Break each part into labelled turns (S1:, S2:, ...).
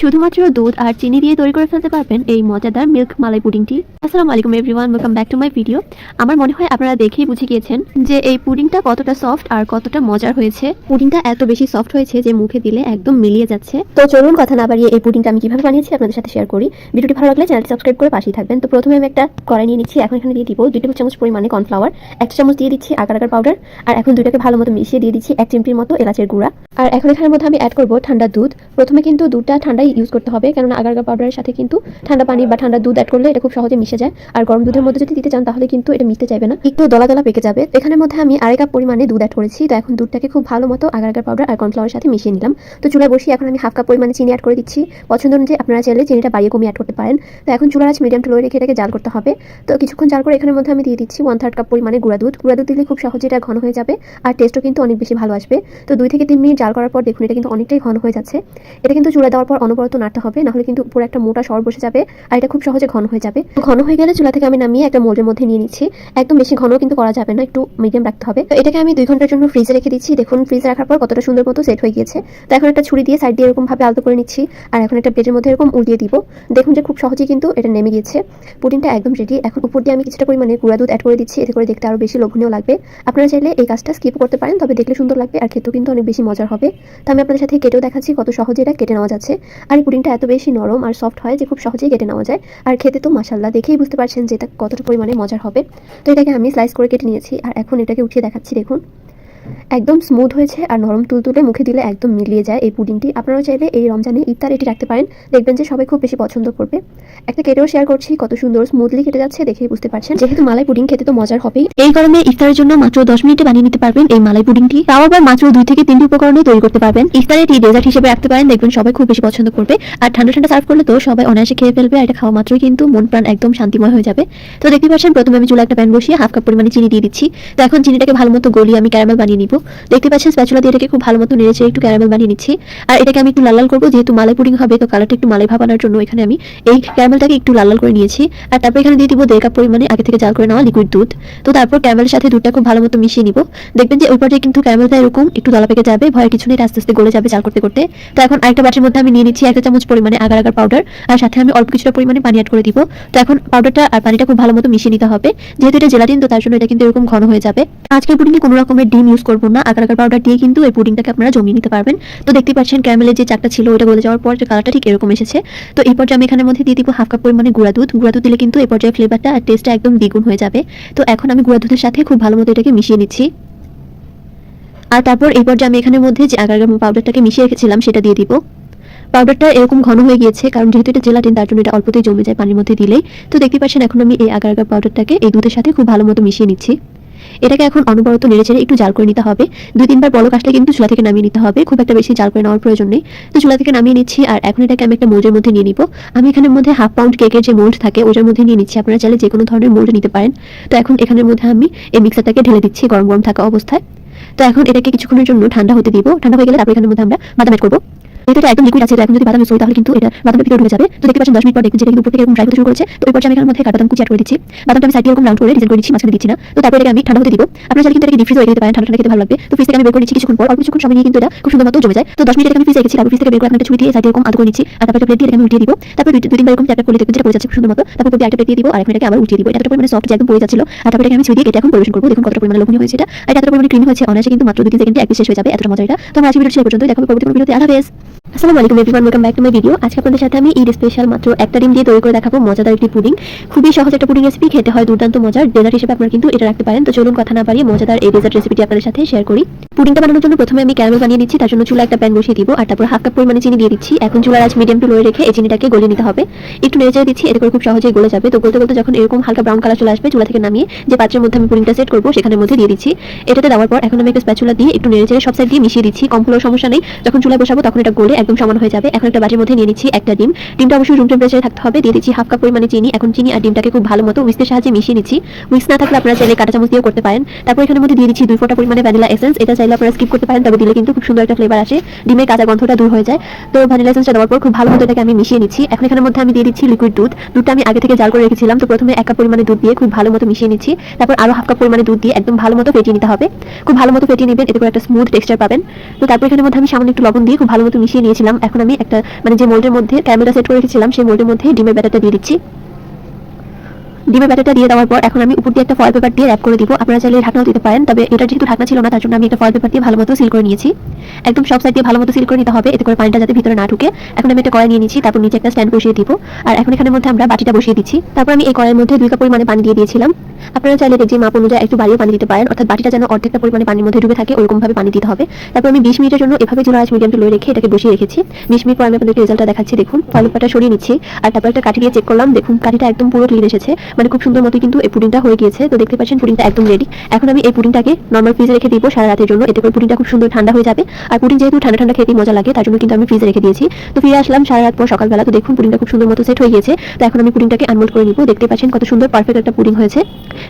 S1: শুধুমাত্র দুধ আর চিনি দিয়ে তৈরি করে ফেলতে পারবেন এই মজাদার মিল্ক মালাই পুডিংটি। আসসালামু আলাইকুম everyone welcome back to my video আমার মনে হয় আপনারা দেখেই বুঝে গিয়েছেন যে এই পুডিংটা কতটা সফট আর কতটা মজার হয়েছে। পুডিংটা এত বেশি সফট হয়েছে যে মুখে দিলে একদম মিলিয়ে যাচ্ছে। তো চলুন কথা না বাড়িয়ে এই পুডিংটা আমি কীভাবে বানিয়েছি আপনাদের সাথে শেয়ার করি। ভিডিওটি ভালো লাগলে চ্যানেলটি সাবস্ক্রাইব করে পাশেই থাকবেন। তো প্রথমে আমি একটা কড়াই নিয়ে নিচ্ছি। এখন এখানে দিয়ে দিব দুই টেবিল চামচ পরিমাণে কর্নফ্লাওয়ার একটা চামচ দিয়ে দিচ্ছি আগার আগার পাউডার আর এখন দুইটাকে ভালো মতো মিশিয়ে দিয়ে দিচ্ছি এক চিমটির মতো এলাচের গুঁড়া। আর এখন এখানের মধ্যে আমি অ্যাড করব ঠান্ডা দুধ। প্রথমে কিন্তু দুধটা ঠান্ডাই ইউজ করতে হবে। কেননা আগার আগার পাউডারের সাথে কিন্তু ঠান্ডা পানি বা ঠান্ডা দুধ অ্যাড করলে এটা খুব সহজে মিশে যায়। আর গরম দুধের মধ্যে যদি দিতে চান, তাহলে কিন্তু এটা মিশতে চাইবে না। একটু দলা দলা পেকে যাবে। এখানের মধ্যে আমি আড়াই কাপ পরিমাণে দুধ অ্যাড করেছি। তো এখন দুধটাকে খুব ভালো মতো আগার আগার পাউডার আর কর্নফ্লাওয়ারের সাথে মিশিয়ে নিলাম। তো চুলায় বসিয়ে এখন আমি হাফ কাপ পরিমাণে চিনি অ্যাড করে দিচ্ছি। পছন্দ অনুযায়ী আপনারা চাইলে চিনিটা বাড়িয়ে কমিয়ে অ্যাড করতে পারেন। তো এখন চুলার আঁচ মিডিয়াম টু লো রেখে এটাকে জাল করতে হবে। তো কিছুক্ষণ জাল করে এখানের মধ্যে আমি দিয়ে দিচ্ছি ওয়ান থার্ড কাপ পরিমাণে গুঁড়া দুধ। গুঁড়া দুধ দিলে খুব সহজে এটা ঘন হয়ে যাবে আর টেস্টও কিন্তু অনেক বেশি ভালো আসবে। তো দুই থেকে তিন মিনিট জাল করার পর দেখুন, এটা কিন্তু অনেকটাই ঘন হয়ে যাচ্ছে। এটা কিন্তু চুলা দেওয়ার পর অনবরত নাড়তে হবে, নাহলে কিন্তু উপরে একটা মোটা সর বসে যাবে আর এটা খুব সহজে ঘন হয়ে যাবে। ঘন হয়ে গেলে চুলা থেকে আমি নামিয়ে একটা মোল্ডের মধ্যে নিয়ে নিচ্ছি। একদম বেশি ঘন কিন্তু করা যাবে না, একটু মিডিয়াম রাখতে হবে। তো এটাকে আমি দুই ঘণ্টার জন্য ফ্রিজে রেখে দিচ্ছি। দেখুন ফ্রিজে রাখার পর কতটা সুন্দর মতো সেট হয়ে গিয়েছে। তো এখন একটা ছুরি দিয়ে সাইড দিয়ে এরকম ভাবে আলতো করে নিচ্ছি। আর এখন একটা প্লেটের মধ্যে এরকম উল্টিয়ে দিব। দেখুন যে খুব সহজেই কিন্তু এটা নেমে গিয়েছে। পুডিংটা একদম রেডি এখন উপর দিয়ে আমি কিছুটা পরিমাণে গুঁড়া দুধ অ্যাড করে দিচ্ছি। এতে করে দেখতে আরও বেশি লোভনীয় লাগবে। আপনারা চাইলে এই কাজটা স্কিপ করতে পারেন, তবে দেখলে সুন্দর লাগবে আর খেতেও কিন্তু অনেক বেশি মজার হবে। তো আমি আপনাদের সাথে কেটেও দেখাচ্ছি কত সহজে এটা কেটে নেওয়া যাচ্ছে। আর এই পুডিংটা এত বেশি নরম আর সফট হয় যে খুব সহজেই কেটে নেওয়া যায়। আর খেতে তো মাসাল্লাহ দেখেই বুঝতে পারছেন যে এটা কতটা পরিমাণে মজার হবে। তো এটাকে আমি স্লাইস করে কেটে নিয়েছি, আর এখন এটাকে উঠিয়ে দেখাচ্ছি, দেখুন। একদম স্মুথ হয়েছে আর নরম তুলতুলে মুখে দিলে একদম মিলিয়ে যায় এই পুডিংটি। আপনারা চাইলে এই রমজানে ইফতার এটি রাখতে পারেন। দেখবেন যে সবাই খুব বেশি পছন্দ করবে। একটা কেটেও শেয়ার করছি, কত সুন্দর স্মুথলি কেটে যাচ্ছে, দেখেই বুঝতে পারছেন। যেহেতু মালাই পুডিং খেতে তো মজার হবেই। এই গরমে ইফতারের জন্য মাত্র দশ মিনিটে বানিয়ে নিতে পারবেন এই মালাই পুডিংটি। তাও আবার মাত্র দুই থেকে তিনটি উপকরণে তৈরি করতে পারবেন। ইফতারে এটি ডেজার্ট হিসেবে রাখতে পারেন, দেখবেন সবাই খুব বেশি পছন্দ করবে। আর ঠান্ডা ঠান্ডা সার্ভ করলে তো সবাই অনায়াসে খেয়ে ফেলবে, আর এটা খাওয়া মাত্রই কিন্তু মন প্রাণ একদম শান্তিময় হয়ে যাবে। তো দেখতে পাচ্ছেন, প্রথমে আমি চুলা একটা প্যান বসিয়ে হাফ কাপ পরিমাণে চিনি দিয়ে দিচ্ছি। তো এখন চিনিটাকে ভালো মতো গলিয়ে আমি ক্যারামেল বানিয়ে নিব। দেখতে পাচ্ছেন স্প্যাচুলা দিয়ে এটাকে খুব ভালো মতো নেড়েছে একটু ক্যারামেল বানিয়ে নিচ্ছি। আর এটাকে আমি একটু লাল লাল করব, যেহেতু মালাই পুডিং হবে, তো কালারটা একটু মালাই ভাবানোর জন্য এখানে আমি এই ক্যারামেলটাকে একটু লাল লাল করে নিয়েছি। আর তারপর এখানে দিয়ে দিব দেড় কাপ পরিমাণে আগে থেকে জাল করে নেওয়া লিকুইড দুধ। তো তারপর ক্যারামেলের সাথে দুধটা খুব ভালো মতো মিশিয়ে নিব। দেখবেন যে ওই পর্যায়ে কিন্তু ক্যারামেলটা এরকম একটু দলা পেকে যাবে, ভয়ের কিছু নেই আস্তে আস্তে গলে যাবে জাল করতে করতে। তো এখন আরেকটা বাটির মধ্যে আমি নিয়ে নিচ্ছি একটা চামচ পরিমাণে আগার আগার পাউডার আর সাথে আমি অল্প কিছুটা পরিমাণে পানি অ্যাড করে দিব। তো এখন পাউডারটা আর পানিটা খুব ভালো মতো মিশিয়ে নিতে হবে। যেহেতু এটা জেলাটিন তো তার জন্য এটা কিন্তু এরকম ঘন হয়ে যাবে। আজকের পুডিংয়ে কোনো রকমের ডিম ইউজ করব না। আগার আগার পাউডার দিয়ে কিন্তু এই পুডিংটাকে আপনারা জমিয়ে নিতে পারবেন। তো দেখতে পাচ্ছেন ক্যারামেলের যে চাকটা ছিল ওটা গলে যাওয়ার পর যে কালারটা ঠিক এরকম এসেছে। তো এই পর্যায়ে আমি এখানের মধ্যে দিয়ে দিব হাফ কাপ পরিমাণে গুঁড়া দুধ। গুঁড়া দুধ দিলে কিন্তু এই পর্যায়ে ফ্লেভারটা আর টেস্টটা একদম দ্বিগুণ হয়ে যাবে। তো এখন আমি গুঁড়া দুধের সাথে খুব ভালো মতো এটাকে মিশিয়ে নিচ্ছি। আর তারপর এই পর্যায়ে আমি এখানের মধ্যে যে আগার পাউডারটাকে মিশিয়ে রেখেছিলাম, সেটা দিয়ে দিব। পাউডারটা এরকম ঘন হয়ে গিয়েছে, কারণ যেহেতু এটা জেলাটিন তার জন্য এটা অল্পতেই জমে যায় পানির মধ্যে দিলেই। তো দেখতে পাচ্ছেন, এখন আমি এই আগার আগার পাউডারটাকে এই দুধের সাথে খুব ভালো মতো মিশিয়ে নিচ্ছি। এটাকে এখন অনবরত নেড়ে চেড়ে একটু জাল করে নিতে হবে। দুই তিনবার বড় কাজটা কিন্তু চুলা থেকে নামিয়ে নিতে হবে। খুব একটা বেশি জাল করে নেওয়ার প্রয়োজন নেই। তো চুলা থেকে নামিয়ে নিচ্ছি আর এখন এটাকে আমি একটা মোল্ডের মধ্যে নিয়ে নিব। আমি এখানের মধ্যে হাফ পাউন্ড কেকের যে মোল্ড থাকে, ওটার মধ্যে নিয়ে নিচ্ছি। আপনারা চাইলে যে কোনো ধরনের মোল্ড নিতে পারেন। তো এখন এখানের মধ্যে আমি এই মিক্সারটাকে ঢেলে দিচ্ছি গরম গরম থাকা অবস্থায়। তো এখন এটাকে কিছুক্ষণের জন্য ঠান্ডা হতে দিব। ঠান্ডা হয়ে গেলে তারপর এখানের মধ্যে আমরা বাদাম অ্যাড করব। এটা একদম লিকুইড আছে এখন যদি বাদাম ইউজ তাহলে কিন্তু এটা বাদামের ভিতরে ঢুকে যাবে। তো দেখতে পাচ্ছেন দশ মিনিট পর দেখবেন যেটা কিন্তু উপর থেকে এরকম ড্রাই হতে শুরু করেছে। তো এই পর্যায়ে আমি এখানের মধ্যে কাঠবাদাম কুচি করে দিচ্ছি। বাদামটা আমি সাইড এরকম রাউন্ড করে ডিজাইন করে দিচ্ছি, মাঝখানে দিচ্ছি না। তো তারপর আমি ঠান্ডা হতে দিব। আপনারা চাইলে কিন্তু এটাকে ডিপ ফ্রিজ রেখে দিতে পারেন ঠান্ডা খেতে ভালো লাগবে। তো ফ্রিজ থেকে আমি বের করে নিচ্ছি কিছুক্ষণ পর। অল্প কিছুক্ষণ সময় নিয়ে কিন্তু এটা খুব সুন্দর মতো জমে যায়। তো দশ মিনিট আমি ফ্রিজে রেখেছি। তারপর ফ্রিজ থেকে বের করে একটা ছুরি দিয়ে সাইড এরকম আদা করে নিচ্ছি আর তারপর প্লেট দিয়ে আমি উঠিয়ে দিব। তারপর দুই তিনবার এরকম চ্যাপটা করে দেখবেন যেটা পড়ে যাচ্ছে খুব সুন্দর মতো। তারপর একটা প্লেট দিয়ে দিব। আর এটাকে আবার উঠিয়ে দিব। এটা পরিমাণে সফট একদম পড়ে যাচ্ছিল। আর তারপর আমি ছুরি দিয়ে কেটে এখন পরিবেশন করব। দেখুন কতটা পরিমাণে লোভনীয় হয়েছে এটা। আর এটা এতটা পরিমাণে ক্রিমি হয়েছে। অনায়াসে কিন্তু মাত্র দুই তিন সেকেন্ডে এক শেষ হয়ে যাবে। এতটা মজা এটা। তো আমার আজকে ভিডিও শেষ পর্যন্ত দেখাবো পরবর্তী কোনো ভিডিওতে হাফেজ। আসসালামু আলাইকুম welcome back to my video আজকে আপনাদের সাথে আমি ঈদ স্পেশাল মাত্র একটা ডিম দিয়ে তৈরি করে দেখাবো। মজাদার একটি পুডিং। খুবই সহজ একটা পুডিং রেসিপি খেতে হয় দুর্দান্ত মজার। ডেজার্ট হিসেবে আপনারা কিন্তু এটা রাখতে পারেন। তো চলুন কথা না বাড়িয়ে মজাদার এই ডেজার্ট রেসিপিটি আপনাদের সাথে শেয়ার করি। পুডিংটা বানানোর জন্য প্রথমে আমি ক্যারামেল বানিয়ে নিচ্ছি, তার জন্য চুলা একটা প্যান বসিয়ে দিব। আর তারপর হাফ কাপ পরিমাণে চিনি দিয়ে দিচ্ছি। এখন চুলার আজ মিডিয়াম টু রেখে এই চিনিটাকে নিতে হবে। একটু নেড়ে চেড়ে দিচ্ছি, এতে করে খুব সহজেই গলে যাবে। তো গলতে গলতে যখন এরকম হালকা ব্রাউন কালার চলে আসবে, চুলা থেকে নামিয়ে যে পাত্রের মধ্যে আমি পুডিংটা সেট করব, সেখানের মধ্যে দিয়ে দিচ্ছি। এটাতে দেওয়ার পর এখন আমি একটা স্প্যাচুলা দিয়ে একটু নেড়ে চেড়ে সব সাইড দিয়ে মিশিয়ে দিচ্ছি। কম হলেও সমস্যা নেই। যখন চুলায় বসাবো, তখন এটা গলে একদম সমান হয়ে যাবে। এখন একটা বাটির মধ্যে নিয়ে নিচ্ছি একটা ডিম। ডিমটা অবশ্যই রুম টেম্পারেচারে থাকতে হবে। দিয়ে দিচ্ছি হাফ কাপ পরিমাণে চিনি। এখন চিনি আর ডিমটাকে খুব ভালো মতো উইস্কের সাহায্যে মিশিয়ে নিচ্ছি। উইস্ক না থাকলে আপনারা চাইলে কাঁটা চামচ দিয়েও করতে পারেন। তারপর এখানের মধ্যে দিয়ে দিচ্ছি দুই ফোঁটা পরিমাণে ভ্যানিলা এসেন্স এটা চাইলে আপনারা স্কিপ করতে পারেন, তবে দিলে কিন্তু খুব সুন্দর একটা ফ্লেভার আসে। ডিমের কাঁচা গন্ধটা দূর হয়ে যায়। তো ভ্যানিলা এসেন্সটা দেওয়ার পর খুব ভালো মতো এটাকে আমি মিশিয়ে নিচ্ছি। এখন এখানের মধ্যে আমি দিয়ে দিচ্ছি লিকুইড দুধ। দুধটা আমি আগে থেকে জাল করে রেখেছিলাম। তো প্রথমে এক কাপ পরিমাণে দুধ দিয়ে খুব ভালো মতো মিশিয়ে নিচ্ছি। তারপর আরও হাফ কাপ পরিমাণে দুধ দিয়ে একদম ভালো মতো ফেটিয়ে নিতে হবে। খুব ভালো মতো ফেটিয়ে নেবেন। এতে করে একটা স্মুথ টেক্সচার পাবেন। তো তারপর এখানের মধ্যে আমি সামান্য একটু লবণ দিয়ে খুব ভালো মতো মিশিয়ে নিয়েছিলাম এখন আমি একটা মানে যে মোল্ডের মধ্যে ক্যামেরা সেট করে রেখেছিলাম, সেই মোল্ডের মধ্যে ডিমের ব্যাটারটা দিয়ে দিচ্ছি। ডিমের ব্যাটারটা দিয়ে দেওয়ার পর এখন আমি উপর দিয়ে একটা ফয়েল পেপার দিয়ে র্যাপ করে দিব। আপনারা চাইলে ঢাকনাও দিতে পারেন, তবে এটা যেহেতু ঢাকনা ছিল না, তার জন্য আমি একটা ফয়েল পেপার দিয়ে ভালো মতো সিল করে নিয়েছি। একদম সব সাইড দিয়ে ভালো মতো সিল করে নিতে হবে, এতে করে পানিটা যাতে ভিতরে না ঢুকে। এখন আমি একটা কড়াই নিয়ে নিচ্ছি, তারপর নিচে একটা স্ট্যান্ড বসিয়ে দিব। আর এখন এখানের মধ্যে আমরা বাটিটা বসিয়ে দিচ্ছি। তারপর আমি এই কড়াইয়ের মধ্যে দুই কাপ পরিমাণে পানি দিয়ে দিয়েছিলাম। আপনারা চাইলে দেখছি মাপ অনুযায়ী একটু বাড়িয়ে পানি দিতে পারেন, অর্থাৎ বাটিটা যেন অর্ধেকটা পরিমাণে পানির মধ্যে ডুবে থাকে ওরকম ভাবে পানি দিতে হবে। তারপর আমি বিশ মিনিটের জন্য এভাবে চুলা আজ মিডিয়াম টু রেখে এটাকে বসিয়ে রেখেছি। বিশ মিনিট পর আমি আপনাদেরকে রেজাল্টটা দেখাচ্ছি, দেখুন। ফল পেপারটা সরিয়ে নিচ্ছি। আর তারপর একটা কাঠি দিয়ে চেক করলাম, দেখুন কাঠিটা একদম পুরো ক্লিন এসেছে। মানে খুব সুন্দর মতো কিন্তু এই পুডিংটা হয়ে গিয়েছে। তো দেখতে পাচ্ছেন, পুডিংটা একদম রেডি এখন আমি এই পুডিংটাকে নর্মাল ফ্রিজে রেখে দিব সারা রাতের জন্য। এতে করে পুডিংটা খুব সুন্দর ঠান্ডা হয়ে যাবে। আর পুডিং যেহেতু ঠান্ডা ঠান্ডা খেতে মজা লাগে, তার জন্য কিন্তু আমি ফ্রিজে রেখে দিয়েছি। তো ফিরে আসলাম সারা রাত পর সকালবেলা। তো দেখুন, পুডিংটা খুব সুন্দর মতো সেট হয়ে গিয়েছে। তো এখন আমি পুডিংটাকে আনমোল্ড করে নিব। দেখতে পাচ্ছেন কত সুন্দর পারফেক্ট একটা পুডিং হয়েছে।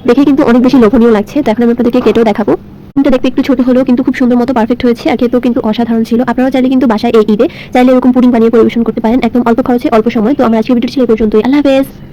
S1: দেখে কিন্তু অনেক বেশি লোভনীয় লাগছে। তো এখন আমি আপনাদেরকে কেটেও দেখাবো। পুডিংটা দেখতে একটু ছোট হলেও কিন্তু খুব সুন্দর মতো পারফেক্ট হয়েছে। আর খেতেও কিন্তু অসাধারণ ছিল। আপনারা চাইলে কিন্তু বাসায় এই ঈদে চাইলে এরকম পুডিং বানিয়ে পরিবেশন করতে পারেন। একদম অল্প খরচে, অল্প সময়। তো আমার আজকে ভিডিও ছিল এই পর্যন্তই। আল্লাহ হাফেজ।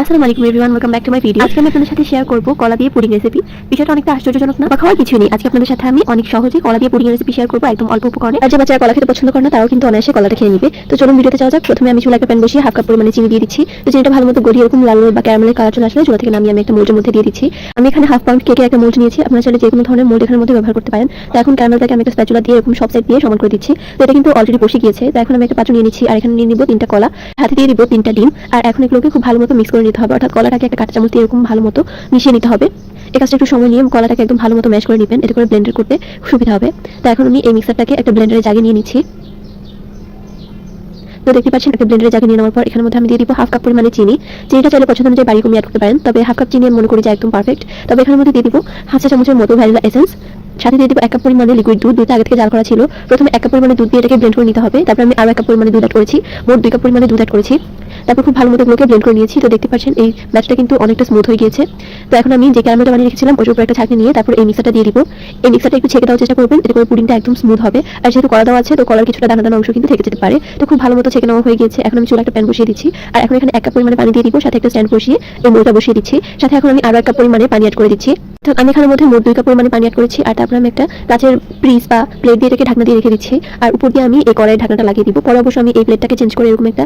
S1: আসসালামু আলাইকুম everyone welcome back to my video আজকে আমি আপনাদের সাথে শেয়ার করব কলা দিয়ে পুডিং রেসিপি বিষয়টা অনেকটা আশ্চর্যজনক না? বা খাওয়ার কিছু নেই। আজকে আপনাদের সাথে আমি অনেক সহজে কলা দিয়ে পুডিং রেসিপি শেয়ার করব একদম অল্প উপকরণে। আর যে বাচ্চারা কলা খেতে পছন্দ করে না, তারাও কিন্তু অনায়াসে কলাটা খেয়ে নিবে। তো চলুন ভিডিওতে যাওয়া যাক। প্রথমে আমি চুলা একটা প্যান বসিয়ে হাফ কাপ পরিমাণে চিনি দিয়ে দিচ্ছি। তো চিনিটা ভালো মতো গড়িয়ে এরকম লাল বা ক্যারামেলের কালার চলে আসলে চুলা থেকে নামিয়ে আমি একটা মোল্ডের মধ্যে দিয়ে দিচ্ছি। আমি এখানে হাফ পাউন্ড কেকের একটা মোল্ড নিয়েছি। আপনারা চাইলে যে কোনো ধরনের মোল্ড এখানের মধ্যে ব্যবহার করতে পারেন। তো এখন ক্যারামেলটাকে আমি একটা স্প্যাচুলা দিয়ে এরকম সব সাইড দিয়ে সমান করে দিচ্ছি। তো এটা কিন্তু অলরেডি বসে গিয়েছে। তো এখন আমি একটা পাত্র নিয়ে নিচ্ছি। আর এখানে নিয়ে নিব তিনটা কলা। হাতে দিয়ে দিব তিনটা ডিম। আর এখন এগুলোকে খুব ভালো মতো মিক্স করে নিতে হবে, অর্থাৎ কলাটাকে একটা কাঁটা চামচ দিয়ে এরকম ভালো মতো মিশিয়ে নিতে হবে। এই কাজটা একটু সময় নিয়ে কলাটাকে একদম ভালো মতো ম্যাশ করে নেবেন, এতে করে ব্লেন্ডার করতে সুবিধা হবে। তো এখন আমি এই মিক্সারটাকে একটা ব্লেন্ডারে জাগে নিয়ে নিচ্ছি। তো দেখতে পাচ্ছেন, একটা ব্লেন্ডারে জাগে নিয়ে নেওয়ার পর এখানের মধ্যে আমি দিয়ে দিব হাফ কাপ পরিমাণে চিনি। চিনিটা চাইলে পছন্দ অনুযায়ী বাড়ি কমিয়ে add করতে পারেন, তবে হাফ কাপ চিনি আমি মনে করি যে একদম পারফেক্ট তবে এখানের মধ্যে দিয়ে দিব হাফ চা চামচের মতো ভ্যানিলা এসেন্স। সাথে দিয়ে দিব এক কাপ পরিমাণে লিকুইড দুধ, দুধটা আগে থেকে জাল করা ছিল। প্রথমে এক কাপ পরিমাণে দুধ দিয়ে এটাকে ব্লেন্ড করে নিতে হবে। তারপর আমি আরও এক কাপ পরিমাণে দুধ অ্যাড করেছি। মোট দুই কাপ পরিমাণে দুধ অ্যাড করেছি। তারপর খুব ভালো মতো এগুলোকে ব্লেন্ড করে নিয়েছি। তো দেখতে পাচ্ছেন, এই ব্যাচটা কিন্তু অনেকটা স্মুথ হয়ে গিয়েছে। তো এখন আমি যে ক্যারামেলটা বানিয়ে রেখেছিলাম, ওর উপর একটা ছাঁকনি নিয়ে তারপর এই মিক্সারটা দিয়ে দিব। এই মিক্সারটা একটু ছেঁকে দেওয়ার চেষ্টা করবেন, এতে করে পুডিংটা একদম স্মুথ হবে। আর যেহেতু কলা দেওয়া আছে, তো কলার কিছুটা দানা দানা অংশ কিন্তু থেকে যেতে পারে। তো খুব ভালো মতো ছেঁকে নেওয়া হয়ে গিয়েছে। এখন আমি চুলা একটা প্যান বসিয়ে দিচ্ছি। আর এখন এখানে এক কাপ পরিমাণে পানি দিয়ে দিব, সাথে একটা স্ট্যান্ড বসিয়ে এই মোলটা বসিয়ে দিচ্ছি। সাথে এখন আমি আরও এক কাপ পরিমাণে পানি অ্যাড করে দিচ্ছি। তো আমি এখানের মধ্যে মোট দুই কাপ পরিমাণে পানি অ্যাড করেছি। আর তারপর আমি একটা কাঁচের প্রিস বা প্লেট দিয়ে এটাকে ঢাকনা দিয়ে রেখে দিচ্ছি। আর উপর দিয়ে আমি এই কড়াইয়ের ঢাকনাটা লাগিয়ে দিব। পরে অবশ্য আমি এই প্লেটটাকে চেঞ্জ করে এরকম একটা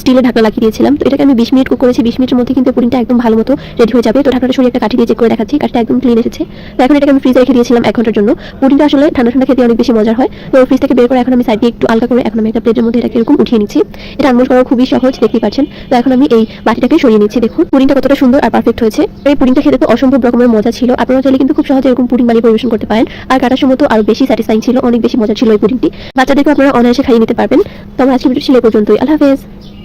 S1: স্টিলের ঢাকনা লাগিয়ে দিয়েছিলাম তো এটাকে আমি বিশ মিনিট কুক করেছি। বিশ মিনিটের মধ্যে কিন্তু পুডিংটা একদম ভালো মতো রেডি হয়ে যাবে। তো ঢাকনাটা সরিয়ে একটা কাঠি দিয়ে চেক করে দেখাচ্ছি। কাঠটা একদম ক্লিন এসেছে। তো এখন এটাকে আমি ফ্রিজে রেখে দিয়েছিলাম এক ঘণ্টার জন্য। পুডিংটা আসলে ঠান্ডা ঠান্ডা খেতে অনেক বেশি মজার হয়। তো ফ্রিজ থেকে বের করে এখন আমি সাইড দিয়ে একটু আলগা করে এখন আমি একটা প্লেটের মধ্যে এটাকে এরকম উঠিয়ে নিচ্ছি। এটা আনমোল করা খুবই সহজ দেখতে পাচ্ছেন। তো এখন আমি এই বাটিটাকে সরিয়ে নিচ্ছি। দেখুন, পুডিংটা কতটা সুন্দর আর পারফেক্ট হয়েছে। এই পুডিংটা খেতে তো অসম্ভব রকমের মজা ছিল। আপনারা চাইলে কিন্তু খুব সহজে এরকম পুডিং বানিয়ে পরিবেশন করতে পারেন। আর কাটার সময় তো আরও বেশি স্যাটিসফাইং ছিল, অনেক বেশি মজা ছিল এই পুডিংটি। বাচ্চাদেরকে আপনারা অনায়াসে খাইয়ে নিতে পারবেন। তো আমার আজকে ভিডিও ছিল পর্যন্তই। আল্লাহ হাফেজ।